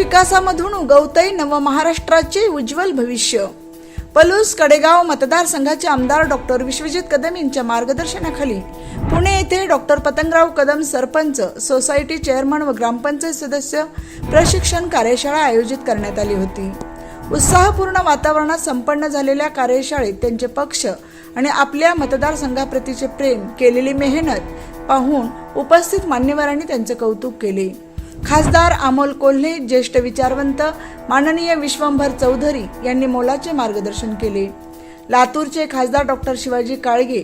विकासामधून उगवतय नव महाराष्ट्राचे उज्ज्वल भविष्य. पलूस कडेगाव मतदारसंघाचे आमदार डॉक्टर विश्वजित कदम यांच्या मार्गदर्शनाखाली पुणे येथे doctor Patangrao Kadam sarpanch society chairman व ग्रामपंचायत सदस्य प्रशिक्षण कार्यशाळा आयोजित करण्यात आली होती. उत्साहपूर्ण वातावरणात संपन्न झालेल्या कार्यशाळेत त्यांचे पक्ष आणि आपल्या मतदारसंघाप्रतीचे प्रेम केलेली मेहनत पाहून उपस्थित मान्यवरांनी त्यांचे कौतुक केले. खासदार अमोल कोल्हे ज्येष्ठ विचारवंत माननीय विश्वंभर चौधरी यांनी मोलाचे मार्गदर्शन केले. लातूरचे खासदार डॉक्टर शिवाजी काळगे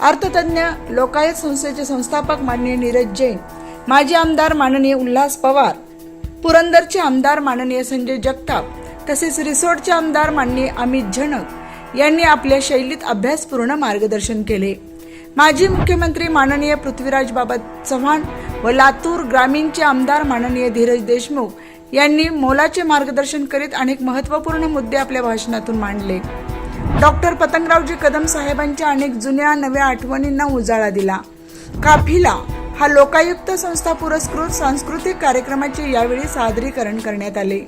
अर्थतज्ञ लोकायत संस्थेचे संस्थापक माननीय नीरज जैन माजी आमदार माननीय उल्हास पवार पुरंदरचे आमदार माननीय संजय जगताप तसेच रिसोडचे आमदार माननीय अमित झणक यांनी आपल्या शैलीत अभ्यासपूर्ण मार्गदर्शन केले. माजी मुख्यमंत्री माननीय पृथ्वीराज बाबा चव्हाण व लातूर ग्रामीणचे आमदार माननीय धीरज देशमुख यांनी मोलाचे मार्गदर्शन करीत अनेक महत्त्वपूर्ण मुद्दे आपल्या भाषणातून मांडले. डॉक्टर पतंगरावजी कदम साहेबांच्या अनेक जुन्या नव्या आठवणींना उजाळा दिला. काफिला हा लोकायुक्त संस्था पुरस्कृत सांस्कृतिक कार्यक्रमाचे यावेळी सादरीकरण करण्यात आले.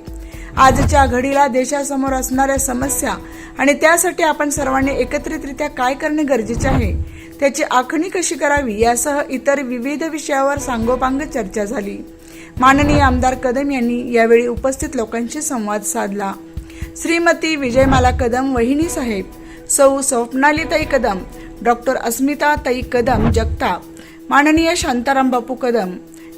आजच्या घडीला देशासमोर असणाऱ्या समस्या आणि त्यासाठी आपण सर्वांनी एकत्रितरित्या काय करणे गरजेचे आहे त्याची आखणी कशी करावी यासह इतर विविध विषयावर सांगोपांग चर्चा झाली. माननीय आमदार कदम यांनी यावेळी उपस्थित लोकांशी संवाद साधला. श्रीमती विजयमाला कदम वहिनी साहेब सौ स्वप्नालीताई कदम डॉक्टर अस्मिताताई कदम जगताप. माननीय शांताराम बापू कदम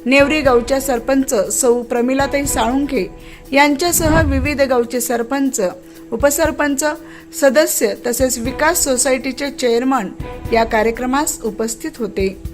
नेवरी गावच्या सरपंच सौ प्रमिलाताई साळुंखे यांच्यासह विविध गावचे सरपंच उपसरपंच सदस्य तसेच विकास सोसायटीचे चेअरमन या कार्यक्रमास उपस्थित होते.